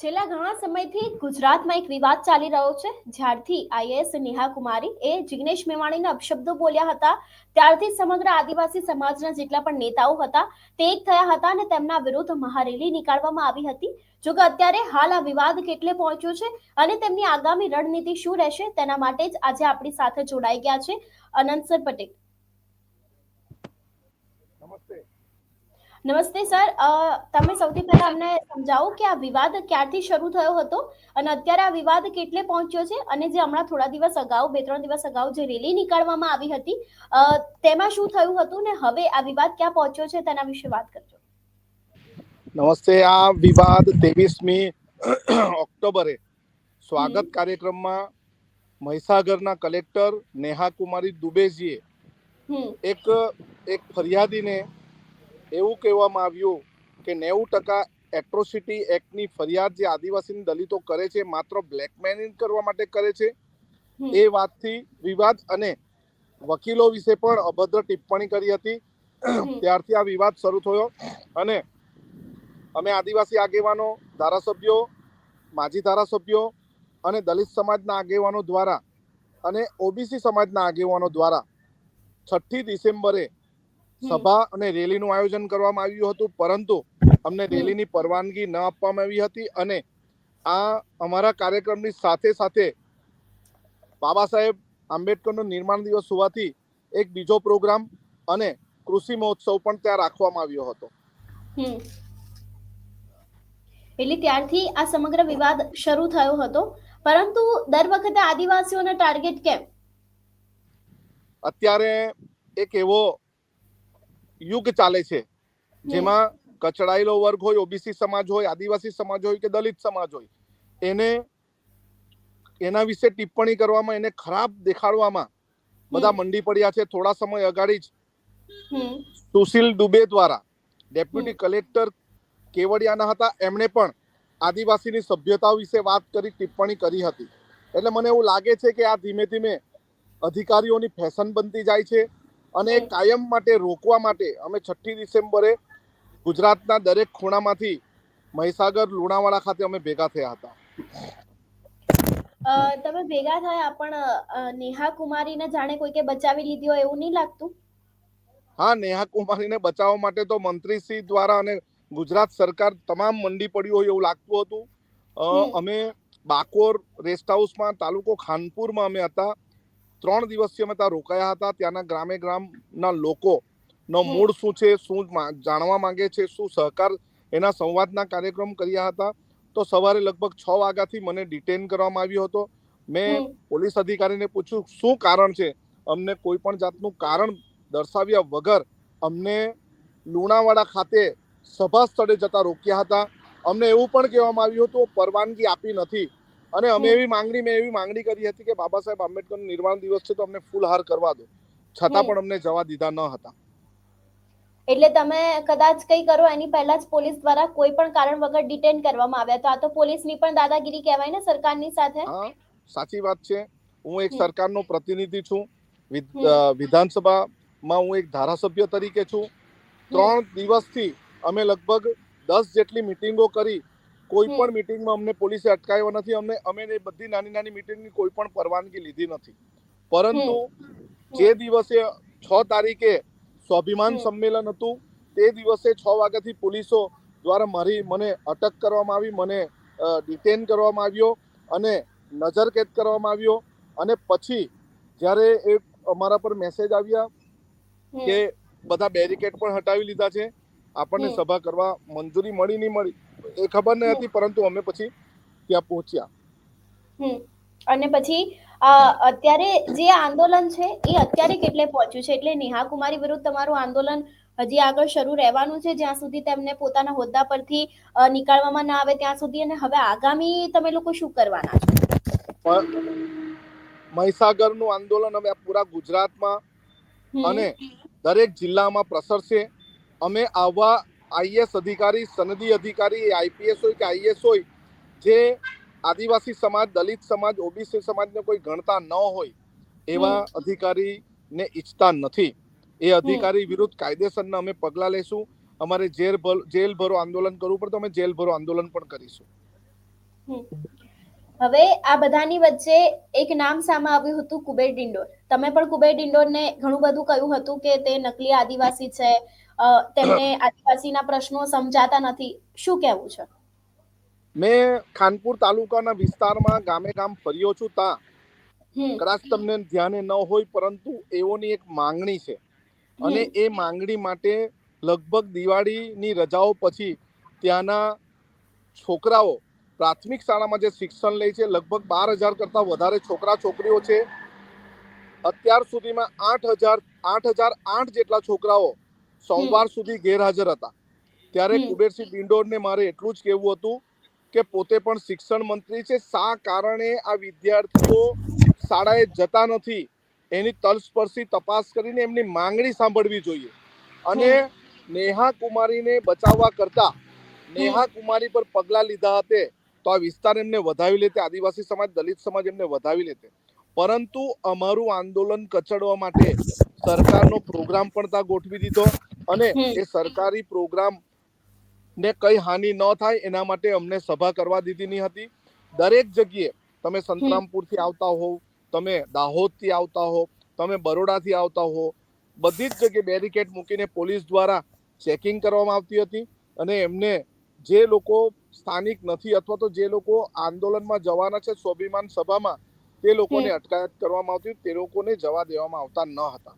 છેલ્લા ઘણા સમયથી ગુજરાતમાં એક વિવાદ ચાલી રહ્યો છે. જ્યારથી આઈએએસ નેહા કુમારી એ જિગ્નેશ મેવાણીના અપશબ્દો બોલ્યા હતા. ત્યારથી સમગ્ર આદિવાસી સમાજના જેટલા પણ નેતાઓ હતા, તે એક થયા હતા અને તેમના વિરુદ્ધ મહારેલી નીકાળવામાં આવી હતી. જો કે અત્યારે હાલ આ વિવાદ કેટલે પહોંચ્યો છે અને તેમની આગામી રણનીતિ શું રહેશે, તેના માટે જ આજે આપણી સાથે જોડાઈ ગયા છે અનંતસર પટેલ નમસ્તે નમસ્તે સર. તમે સૌથી પહેલા અમને સમજાવો કે આ વિવાદ ક્યારથી શરૂ થયો હતો અને અત્યારે આ વિવાદ કેટલે પહોંચ્યો છે અને જે હમણાં થોડા દિવસ અગાઉ બે ત્રણ દિવસ અગાઉ જે રેલી નીકાળવામાં આવી હતી તેમાં શું થયું હતું ને હવે આ વિવાદ ક્યાં પહોંચ્યો છે તેના વિશે વાત કરજો. નમસ્તે આ વિવાદ ત્રેવીસમી ઓક્ટોબરે સ્વાગત કાર્યક્રમમાં મહીસાગરના કલેક્ટર નેહા કુમારી દુબેજીએ હમ. એક એક ફરિયાદીને એવું કહેવામાં આવ્યું કે નેવું ટકા એટ્રોસિટી એક્ટની ફરિયાદ જે આદિવાસી દલિતો કરે છે માત્ર બ્લેકમેલિંગ કરવા માટે કરે છે. એ વાતથી વિવાદ અને વકીલો વિશે પણ અભદ્ર ટિપ્પણી કરી હતી. ત્યારથી આ વિવાદ શરૂ થયો અને અમે આદિવાસી આગેવાનો ધારાસભ્યો માજી ધારાસભ્યો અને દલિત સમાજના આગેવાનો દ્વારા અને ઓબીસી સમાજના આગેવાનો દ્વારા છઠ્ઠી ડિસેમ્બરે સભા અને રેલીનું આયોજન કરવામાં આવ્યું હતું પરંતુ અમને રેલીની પરવાનગી ન આપવામાં આવી હતી અને આ અમારા કાર્યક્રમની સાથે સાથે બાબા સાહેબ આંબેડકરનો નિર્માણ દિવસ હોવાથી એક બીજો પ્રોગ્રામ અને કૃષિ મહોત્સવ પણ ત્યાં રાખવામાં આવ્યો હતો. એટલે ત્યારથી આ સમગ્ર વિવાદ શરૂ થયો હતો. પરંતુ દર વખતે આદિવાસીઓને ટાર્ગેટ કેમ? અત્યારે એક એવો યુગ ચાલે છે. જેમાં કચડાયેલો વર્ગ હોય ઓબીસી સમાજ હોય આદિવાસી સમાજ હોય કે દલિત સમાજ હોય એને એના વિશે ટિપ્પણી કરવામાં એને ખરાબ દેખાડવામાં બધા મંડી પડ્યા છે. થોડા સમય અગાડી જ હમ. સુશીલ દુબે દ્વારા ડેપ્યુટી કલેક્ટર કેવડિયાના હતા. એમણે પણ આદિવાસીની સભ્યતા વિશે વાત કરી ટિપ્પણી કરી હતી. એટલે મને એવું લાગે છે કે આ ધીમે ધીમે અધિકારીઓની ફેશન બનતી જાય છે. અને કાયમ માટે રોકવા માટે અમે છઠ્ઠી ડિસેમ્બરે ગુજરાતના દરેક ખૂણામાંથી મહીસાગર લુણાવાડા ખાતે અમે ભેગા થયા હતા. તમે ભેગા થયા પણ નેહા કુમારીને જાણે કોઈકે બચાવી લીધી હોય એવું નહીં લાગતું? હા નેહા કુમારીને બચાવવા માટે તો મંત્રીશ્રી દ્વારા અને ગુજરાત સરકાર તમામ મંડી પડ્યું હોય એવું લાગતું હતું. અમે બાકોર રેસ્ટ હાઉસમાં તાલુકો ખાનપુરમાં અમે હતા. ત્રણ દિવસથી અમે ત્યાં રોકાયા હતા. ત્યાંના ગ્રામે ગ્રામના લોકો નો મૂળ શું છે શું જાણવા માંગે છે શું સહકાર એના સંવાદના કાર્યક્રમ કર્યા હતા. તો સવારે લગભગ છ વાગ્યાથી મને ડિટેન કરવામાં આવ્યો હતો. મેં પોલીસ અધિકારીને પૂછ્યું શું કારણ છે? અમને કોઈ પણ જાતનું કારણ દર્શાવ્યા વગર અમને લુણાવાડા ખાતે સભા સ્થળે જતા રોક્યા હતા. અમને એવું પણ કહેવામાં આવ્યું હતું પરવાનગી આપી નથી. અને અમે એવી માંગણી મેં એવી માંગણી કરી હતી કે બાબા સાહેબ આંબેડકરનો નિર્વાણ દિવસ છે તો અમને ફૂલહાર કરવા દો. છતાં પણ અમને જવા દીધા ન હતા. એટલે તમે કદાચ કંઈ કરો એની પહેલા જ પોલીસ દ્વારા કોઈ પણ કારણ વગર ડિટેન કરવામાં આવ્યા. તો આ તો પોલીસની પણ દાદાગીરી કહેવાય ને સરકારની સાથે? હા સાચી વાત છે. હું એક સરકાર સરકારનો પ્રતિનિધિ છું. વિધાનસભા માં વિધાનસભામાં હું એક ધારાસભ્ય તરીકે છું. ત્રણ દિવસથી અમે લગભગ દસ જેટલી મિટિંગો કરી કોઈ પણ મિટિંગમાં અમને પોલીસે અટકાવ્યો નથી અમને અમે એ બધી નાની નાની મિટિંગની કોઈ પણ પરવાનગી લીધી નથી. પરંતુ જે દિવસે છ તારીખે સ્વાભિમાન સંમેલન હતું તે દિવસે છ વાગ્યાથી પોલીસો દ્વારા મારી મને અટક કરવામાં આવી મને ડિટેન કરવામાં આવ્યો અને નજરકેદ કરવામાં આવ્યો. અને પછી જ્યારે એ અમારા પર મેસેજ આવ્યા. કે બધા બેરિકેડ પણ હટાવી લીધા છે આપણને સભા કરવા મંજૂરી મળી નહીં મળી એ ખબર ન હતી પરંતુ અમે પછી ત્યાં પહોંચ્યા. અને પછી અત્યારે જે આંદોલન છે એ અત્યારે કેટલે પહોંચ્યું છે? એટલે નેહા કુમારી વિરુદ્ધ તમારું આંદોલન હજી આગળ શરૂ રહેવાનું છે જ્યાં સુધી તેમને પોતાના હોદ્દા પરથી નીકળવામાં ના આવે ત્યાં સુધી? અને હવે આગામી તમે લોકો શું કરવાના છો? મહીસાગર મહીસાગરનું આંદોલન હવે પૂરા ગુજરાતમાં અને દરેક જિલ્લામાં પ્રસરશે. અમે આવા આઈએસ અધિકારી સનદી અધિકારી આઈપીએસ હોય કે આઈએસ હોય જે આદિવાસી સમાજ દલિત સમાજ ઓબીસી સમાજને કોઈ ગણતા ન હોય એવા અધિકારીને ઈચ્છતા નથી. એ અધિકારી વિરુદ્ધ કાયદેસરના અમે પગલાં લેશું. અમારે જેલ જેલ ભરો આંદોલન કરવું પડે તો અમે જેલ ભરો આંદોલન પણ કરીશું. હવે આ બધાની વચ્ચે એક નામ સામે આવ્યું હતું કુબેર ડિંડોર. તમે પણ કુબેર ડિંડોરને ઘણું બધું કહ્યું હતું કે તે નકલી આદિવાસી છે. તેમને આદિવાસીના પ્રશ્નો સમજાતા નથી. શું કહેવું છે? મેં ખાનપુર તાલુકાના વિસ્તારમાં ગામે ગામ ફર્યો છું તા કદાચ તમને ધ્યાને ન હોય પરંતુ એઓની એક માંગણી છે. અને એ માંગણી માટે લગભગ દિવાળીની રજાઓ પછી ત્યાંના છોકરાઓ પ્રાથમિક શાળામાં જે શિક્ષણ લે છે લગભગ બાર હજાર કરતાં વધારે છોકરા છોકરીઓ છે. અત્યાર સુધીમાં આઠ હજાર આઠ હજાર આઠ જેટલા છોકરાઓ સોમવાર સુધી ગેરહાજર હતા. ત્યારે કુબેરસિંહ ડિંડોરને મારે એટલું જ કહેવું હતું કે પોતે પણ શિક્ષણ મંત્રી છે. શા કારણે આ વિદ્યાર્થીઓ શાળાએ જતા નથી? એની તલસ્પર્શી તપાસ કરીને એમની માંગણી સાંભળવી જોઈએ. અને નેહા કુમારીને બચાવવા કરતા નેહા કુમારી પર પગલાં લીધા હતે તો આ વિસ્તાર એમને વધાવી લેતે આદિવાસી સમાજ દલિત સમાજ એમને વધાવી લેતે. પરંતુ અમારું આંદોલન કચડવા માટે સરકારનો પ્રોગ્રામ પણ ત્યાં ગોઠવી દીધો. અને એ સરકારી પ્રોગ્રામ ને કઈ હાનિ ન થાય એના માટે અમને સભા કરવા દીધી ની હતી. દરેક જગ્યાએ તમે સંતરામપુરથી આવતા હોવ તમે દાહોદથી આવતા હો તમે બરોડાથી આવતા હો બધી જ જગ્યાએ બેરિકેડ મૂકીને પોલીસ દ્વારા ચેકિંગ કરવામાં આવતી હતી અને એમને જે લોકો સ્થાનિક નથી અથવા તો જે લોકો આંદોલનમાં જવાના છે સ્વાભિમાન સભામાં તે લોકોને અટકાયત કરવામાં આવતી તે લોકોને જવા દેવામાં આવતા ન હતા.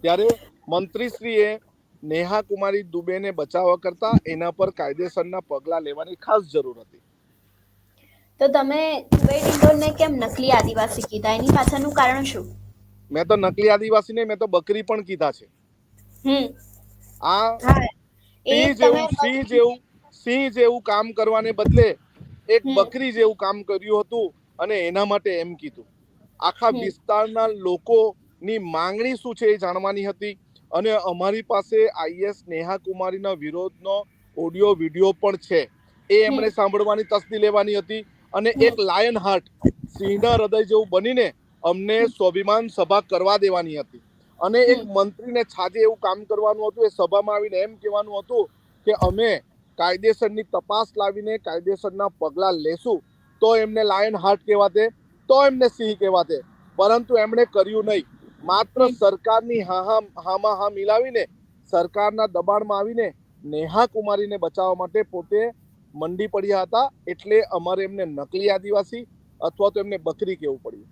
ત્યારે મંત્રીશ્રીએ નેહા કુમારી દુબેને બચાવવા કરતા એના પર કાયદેસરના પગલાં લેવાની ખાસ જરૂર હતી. તો તમે કુબેર ડિંડોરને કેમ નકલી આદિવાસી કીધા? એની પાછળનું કારણ શું? મેં તો નકલી આદિવાસી ને મેં તો બકરી પણ કીધા છે. હમ. આ સિંહ જેવું સિંહ જેવું સિંહ જેવું કામ કરવાને બદલે એક બકરી જેવું કામ કર્યું હતું અને એના માટે એમ કીધું. આખા. વિસ્તારના લોકોની માંગણી શું છે એ જાણવાની હતી. અને અમારી પાસે આઈએસ નેહા કુમારીના વિરોધનો ઓડિયો વિડિયો પણ છે. એ એમણે સાંભળવાની તસ્દી લેવાની હતી અને એક લાયન હાર્ટ સિંહના હૃદય જેવું બનીને અમને સ્વાભિમાન સભા કરવા દેવાની હતી. અને એક મંત્રીને છાજે એવું કામ કરવાનું હતું એ સભામાં આવીને એમ કહેવાનું હતું કે અમે કાયદેસરની તપાસ લાવીને કાયદેસરના પગલાં લેશું તો એમને લાયન હાર્ટ કહેવાતે તો એમને સિંહ કહેવાતે. પરંતુ એમણે કર્યું નહીં. માત્ર સરકારની હામાં હા મિલાવીને સરકારના દબાણમાં આવીને નેહા કુમારીને બચાવવા માટે પોતે મંડી પડ્યા હતા એટલે અમારે એમને નકલી આદિવાસી અથવા તો એમને બકરી કેવું પડ્યું.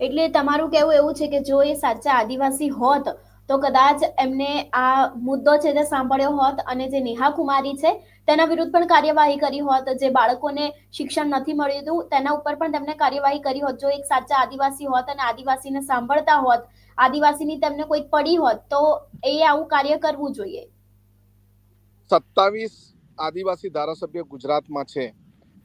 એટલે તમારું કહેવું એવું છે કે જો એ સાચા આદિવાસી હોત તો કદાચ એમને આ મુદ્દો છે તે સાંભળ્યો હોત અને જે નેહા કુમારી છે તેના વિરુદ્ધ પણ કાર્યવાહી કરી હોત જે બાળકોને શિક્ષણ નથી મળ્યું હતું તેના ઉપર પણ તેમણે કાર્યવાહી કરી હોત. જો એક સાચા આદિવાસી હોત અને આદિવાસીને સાંભળતા હોત આદિવાસીની તેમને કોઈ પડી હોત તો એ આવું કાર્ય કરવું જોઈએ. સત્તાવીસ આદિવાસી ધારાસભ્ય ગુજરાતમાં છે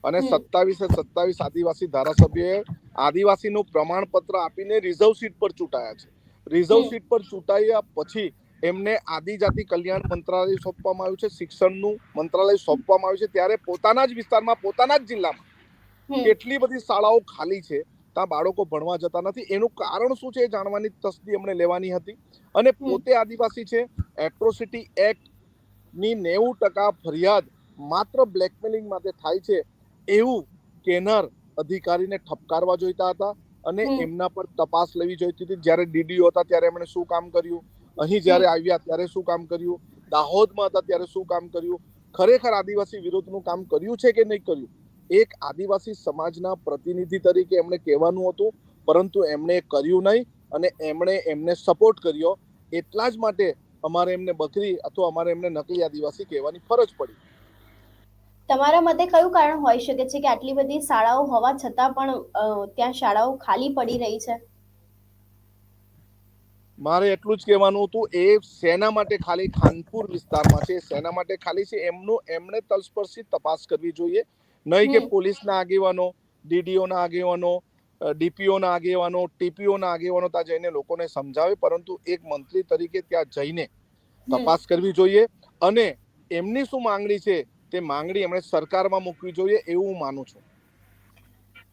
અને. સત્તાવીસે સત્તાવીસ આદિવાસી ધારાસભ્યોએ આદિવાસીનું પ્રમાણપત્ર આપીને રિઝર્વ સીટ પર ચૂંટાયા છે. રિઝર્વ સીટ પર ચૂંટાયા પછી એમને આદિજાતિ કલ્યાણ મંત્રાલય સોંપવામાં આવ્યું છે શિક્ષણનું મંત્રાલય સોંપવામાં આવ્યું છે. ત્યારે પોતાના જ વિસ્તારમાં પોતાના જ જિલ્લામાં કેટલી બધી શાળાઓ ખાલી છે ત્યાં બાળકો ભણવા જતા નથી. એનું કારણ શું છે એ જાણવાની તસ્દી અમને લેવાની હતી. અને પોતે આદિવાસી છે. એટ્રોસિટી એક્ટની નેવું ટકા ફરિયાદ માત્ર બ્લેકમેલિંગ માટે થાય છે એવું કેનર અધિકારીને ઠપકારવા જોઈતા હતા. અને. એમના પર તપાસ લેવી જોઈતી હતી. જ્યારે ડીડીઓ હતા ત્યારે એમણે શું કામ કર્યું? અહીં જ્યારે આવ્યા ત્યારે શું કામ કર્યું? દાહોદમાં હતા ત્યારે શું કામ કર્યું? ખરેખર આદિવાસી વિરોધનું કામ કર્યું છે કે નહીં કર્યું? એક આદિવાસી સમાજના પ્રતિનિધિ તરીકે એમણે કહેવાનું હતું પરંતુ એમણે કર્યું નહીં અને એમણે એમને સપોર્ટ કર્યો. એટલા જ માટે અમારે એમને બકરી અથવા અમારે એમને નકલી આદિવાસી કહેવાની ફરજ પડી. તમારા મતે કયું કારણ હોઈ શકે છે કે આટલી બધી શાળાઓ હોવા છતાં પણ ત્યાં શાળાઓ ખાલી પડી રહી છે? મારે એટલું જ કહેવાનું હતું એ સેના માટે ખાલી ખાનપુર વિસ્તારમાં છે સેના માટે ખાલી છે એમનું એમણે તલસ્પર્શી તપાસ કરવી જોઈએ. નહીં કે પોલીસના આગેવાનો ડીડીઓના આગેવાનો ડીપીઓના આગેવાનો ટીપીઓના આગેવાનો ત્યાં જઈને લોકોને સમજાવે પરંતુ એક મંત્રી તરીકે ત્યાં જઈને તપાસ કરવી જોઈએ. અને એમની શું માંગણી છે તે માંગણી એમણે સરકારમાં મૂકવી જોઈએ એવું હું માનું છું.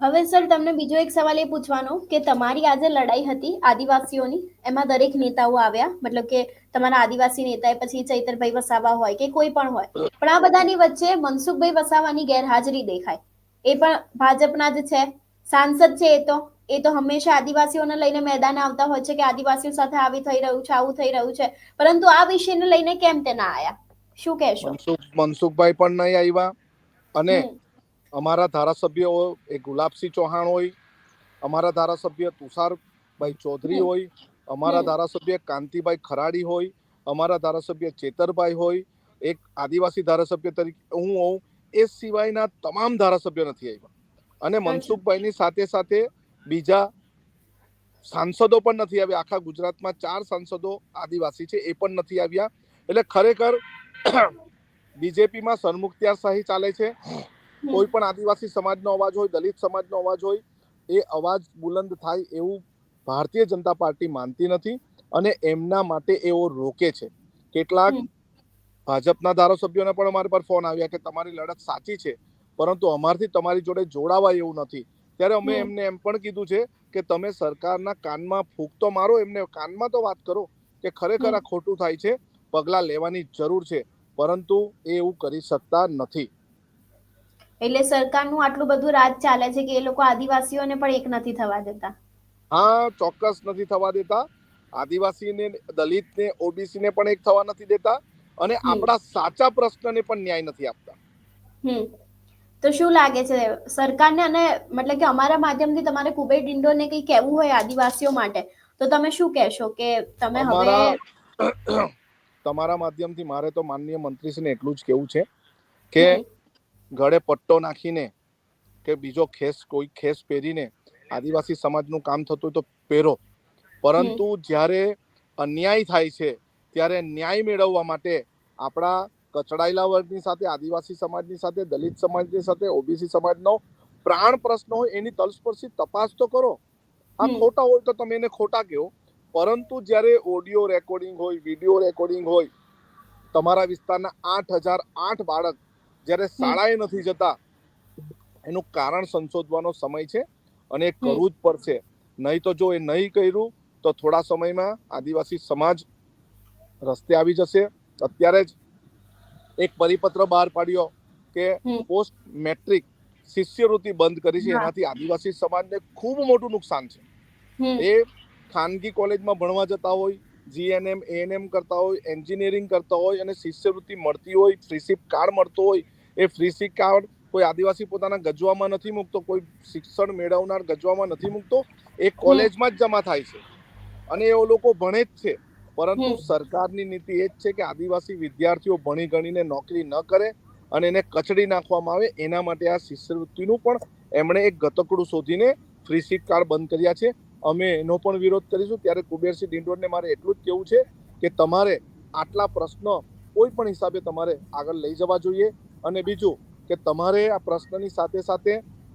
હવે સર, તમને બીજો એક સવાલ એ પૂછવાનો કે તમારી આજે લડાઈ હતી આદિવાસીઓની? એમાં દરેક નેતાઓ આવ્યા, મતલબ કે તમારા આદિવાસી નેતા પછી ચૈતરભાઈ વસાવા હોય કે કોઈ પણ હોય. પણ આ બધાની વચ્ચે મનસુખભાઈ વસાવાની ગેરહાજરી દેખાય. એ પણ ભાજપના જ છે. સાંસદ છે એ તો. એ તો હંમેશા આદિવાસીઓને લઈને મેદાન આવતા હોય છે કે આદિવાસીઓ સાથે આવી થઈ રહ્યું છે, આવું થઈ રહ્યું છે. પરંતુ આ વિષયને લઈને કેમ તે ના આયા? શું કહેશો? મનસુખ મનસુખભાઈ પણ નહીં આવ્યા. અને અમારા ધારાસભ્ય એ ગુલાબસિંહ ચૌહાણ હોય અમારા ધારાસભ્ય તુષારભાઈ ચૌધરી હોય અમારા ધારાસભ્ય કાંતિભાઈ ખરાડી હોય અમારા ધારાસભ્ય ચેતરભાઈ હોય એક આદિવાસી ધારાસભ્ય તરીકે હું હોઉં એ સિવાયના તમામ ધારાસભ્યો નથી આવ્યા. અને મનસુખભાઈની સાથે સાથે બીજા સાંસદો પણ નથી આવ્યા. આખા ગુજરાતમાં ચાર સાંસદો આદિવાસી છે એ પણ નથી આવ્યા. એટલે ખરેખર બીજેપીમાં સન્મુખત્યારશાહી ચાલે છે. કોઈ પણ આદિવાસી સમાજનો અવાજ હોય દલિત સમાજનો અવાજ હોય એ અવાજ બુલંદ થાય એવું ભારતીય જનતા પાર્ટી માનતી નથી અને એમના માટે એઓ રોકે છે. કેટલાક ભાજપના ધારાસભ્યોને પણ અમારી પર ફોન આવ્યા કે તમારી લડત સાચી છે પરંતુ અમારથી તમારી જોડે જોડાવાય એવું નથી. ત્યારે અમે એમને એમ પણ કીધું છે કે તમે સરકારના કાનમાં ફૂંક તો મારો એમને કાનમાં તો વાત કરો કે ખરેખર આ ખોટું થાય છે. પગલાં લેવાની જરૂર છે પરંતુ એ એવું કરી શકતા નથી. એટલે સરકારનું આટલું બધું રાજ ચાલે છે કે એ લોકો આદિવાસીઓને પણ એક નથી થવા દેતા? હા ચોક્કસ નથી થવા દેતા. આદિવાસીને દલિતને ઓબીસીને પણ એક થવા નથી દેતા અને આપણા સાચા પ્રશ્નને પણ ન્યાય નથી આપતા. હમ. તો શું લાગે છે? સરકારને અને મતલબ કે અમારા માધ્યમથી તમારે કુબેર ડિંડોને કંઈ કહેવું હોય આદિવાસીઓ માટે તો તમે શું કહેશો કે તમે હવે તમારા માધ્યમથી મારે તો માનનીય મંત્રીશ્રીને એટલું જ કેવું છે કે ગળે પટ્ટો નાખીને કે બીજો ખેસ કોઈ ખેસ પહેરીને આદિવાસી સમાજનું કામ થતું હોય તો પહેરો. પરંતુ જ્યારે અન્યાય થાય છે ત્યારે ન્યાય મેળવવા માટે આપણા કચડાયેલા વર્ગની સાથે આદિવાસી સમાજની સાથે દલિત સમાજની સાથે ઓબીસી સમાજનો પ્રાણ પ્રશ્ન હોય એની તલસ્પર્શી તપાસ તો કરો. આ ખોટા હોય તો તમે એને ખોટા કહો. પરંતુ જ્યારે ઓડિયો રેકોર્ડિંગ હોય વીડિયો રેકોર્ડિંગ હોય તમારા વિસ્તારના આઠ હજાર આઠ બાળક જ્યારે શાળાએ નથી જતા એનું કારણ સંશોધવાનો સમય છે અને એ કરવું જ પડશે. નહીં તો જો એ નહીં કર્યું તો થોડા સમયમાં આદિવાસી સમાજ રસ્તે આવી જશે. અત્યારે જ એક પરિપત્ર બહાર પાડ્યો કે પોસ્ટ મેટ્રિક શિષ્યવૃત્તિ બંધ કરી છે. એનાથી આદિવાસી સમાજને ખૂબ મોટું નુકસાન છે. એ ખાનગી કોલેજમાં ભણવા જતા હોય જીએનએમ એએનએમ કરતા હોય એન્જિનિયરિંગ કરતા હોય અને શિષ્યવૃત્તિ મળતી હોય ફ્રીશીપ કાર્ડ મળતો હોય એ ફ્રીશીપ કાર્ડ કોઈ આદિવાસી પોતાના ગજવામાં નથી મૂકતો કોઈ શિક્ષણ મેળવનાર ગજવામાં નથી મૂકતો એ કોલેજમાં જ જમા થાય છે. અને એ લોકો ભણે જ છે. પરંતુ. સરકારની નીતિ એ જ છે કે આદિવાસી વિદ્યાર્થીઓ ભણી ગણીને નોકરી ન કરે અને એને કચડી નાખવામાં આવે એના માટે આ શિષ્યવૃત્તિનું પણ એમણે એક ગતકડું શોધીને ફ્રી સીટ કાર્ડ બંધ કર્યા છે. અમે એનો પણ વિરોધ કરીશું. ત્યારે કુબેરસિંહ ડિંડોરને મારે એટલું જ કહેવું છે કે તમારે આટલા પ્રશ્ન કોઈ પણ હિસાબે તમારે આગળ લઈ જવા જોઈએ. અને બીજું કે તમારે આ પ્રશ્નની સાથે સાથે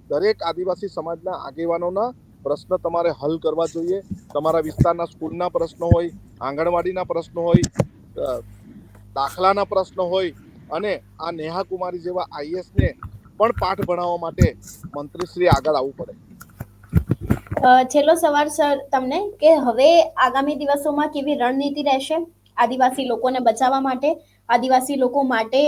દરેક આદિવાસી સમાજના આગેવાનોના પ્રશ્ન તમારે હલ કરવા જોઈએ. તમારા વિસ્તારના સ્કૂલના પ્રશ્નો હોય, આંગણવાડીના પ્રશ્નો હોય દાખલાના પ્રશ્નો હોય અને આ નેહા કુમારી જેવા આઈએસને પણ પાઠ ભણાવવા માટે મંત્રીશ્રી આગળ આવવું પડે. છેલ્લો સવાલ સર તમને કે હવે આગામી દિવસોમાં કેવી રણનીતિ રહેશે આદિવાસી લોકોને બચાવવા માટે? આદિવાસી લોકો માટે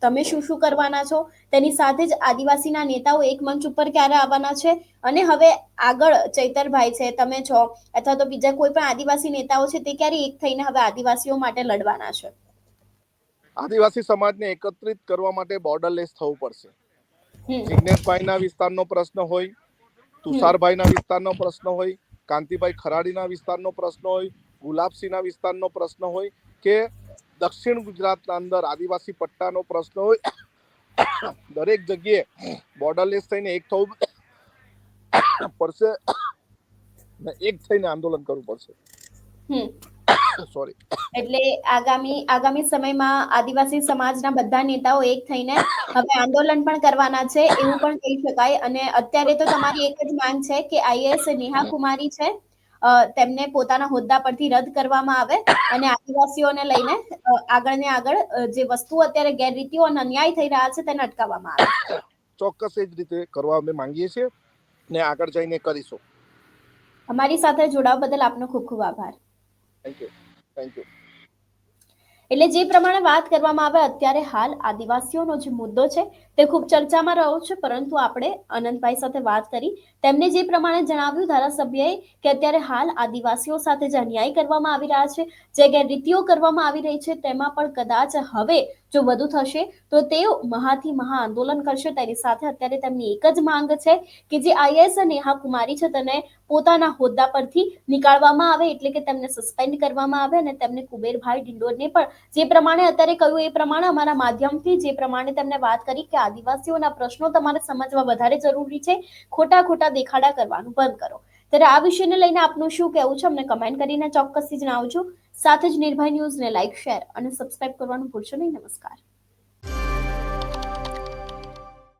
તમે શું શું કરવાના છો? તેની સાથે જ આદિવાસીના નેતાઓ એક મંચ ઉપર ક્યારે આવવાના છે? અને હવે આગળ ચૈતરભાઈ છે તમે છો અથવા તો બીજા કોઈ પણ આદિવાસી નેતાઓ છે તે ક્યારે એક થઈને હવે આદિવાસીઓ માટે લડવાના છે? આદિવાસી સમાજને એકત્રિત કરવા માટે બોર્ડરલેસ થવું પડશે. હમ, જિગ્નેશભાઈના વિસ્તારનો પ્રશ્ન હોય તુષારભાઈના વિસ્તારનો પ્રશ્ન હોય કાંતિભાઈ ખરાડીના વિસ્તારનો પ્રશ્ન હોય ગુલાબસિંહના વિસ્તારનો પ્રશ્ન હોય કે દક્ષિણ ગુજરાતના અંદર આદિવાસી પટ્ટાનો પ્રશ્ન હોય દરેક જગ્યાએ બોર્ડરલેસ થઈને એક થવું પડશે ને એક થઈને આંદોલન કરવું પડશે. હમ. સોરી એટલે આગામી આગામી સમયમાં આદિવાસી સમાજના બધા નેતાઓ એક થઈને હવે આંદોલન પણ કરવાના છે એવું પણ કહી શકાય. અને અત્યારે તો તમારી એક જ માંગ છે કે આઈએએસ નેહા કુમારી છે તેમને પોતાના હોદ્દા પરથી રદ કરવામાં આવે અને આદિવાસીઓને લઈને આગળ ને આગળ જે વસ્તુ અત્યારે ગેરરીતિઓ અને અન્યાય થઈ રહ્યા છે તેને અટકાવવામાં આવે. ચોક્કસ એ જ રીતે કરવા અમે માંગીએ છીએ ને આગળ જઈને કરીશું. અમારી સાથે જોડાવા બદલ આપનો ખૂબ ખૂબ આભાર. થેન્ક યુ થેન્ક યુ એટલે જે પ્રમાણે વાત કરવામાં આવે અત્યારે હાલ આદિવાસીઓનો જે મુદ્દો છે તે ખૂબ ચર્ચામાં રહ્યો છે, પરંતુ આપણે અનંતભાઈ સાથે વાત કરી. તેમને જે પ્રમાણે જણાવ્યું, ધારાસભ્યએ કે અત્યારે હાલ આદિવાસીઓ સાથે જે અન્યાય કરવામાં આવી રહ્યા છે, જે ગેરરીતિઓ કરવામાં આવી રહી છે, તેમાં પણ કદાચ હવે જો વધુ થશે, તો તેઓ મહાથી મહા આંદોલન કરશે. તેની સાથે અત્યારે તેમની એક જ માંગ છે કે જે આઈએસ નેહા કુમારી છે, તેને પોતાના હોદ્દા પરથી નીકાળવામાં આવે, એટલે કે તેમને સસ્પેન્ડ કરવામાં આવે અને તેમને કુબેરભાઈ ડિંડોરને પણ જે પ્રમાણે અત્યારે કહ્યું એ પ્રમાણે અમારા માધ્યમથી જે પ્રમાણે તેમને વાત કરી કે આદિવાસીઓના પ્રશ્નો તમારે સમજવા વધારે જરૂરી છે. ખોટા ખોટા દેખાડા કરવાનું બંધ કરો. ત્યારે આ વિષયને લઈને આપનું શું કહેવું છે? અમને કમેન્ટ કરીને ચોક્કસથી જણાવજો. સાથે જ નિર્ભય ન્યૂઝને લાઇક શેર અને સબસ્ક્રાઇબ કરવાનું ભૂલશો નહીં. નમસ્કાર.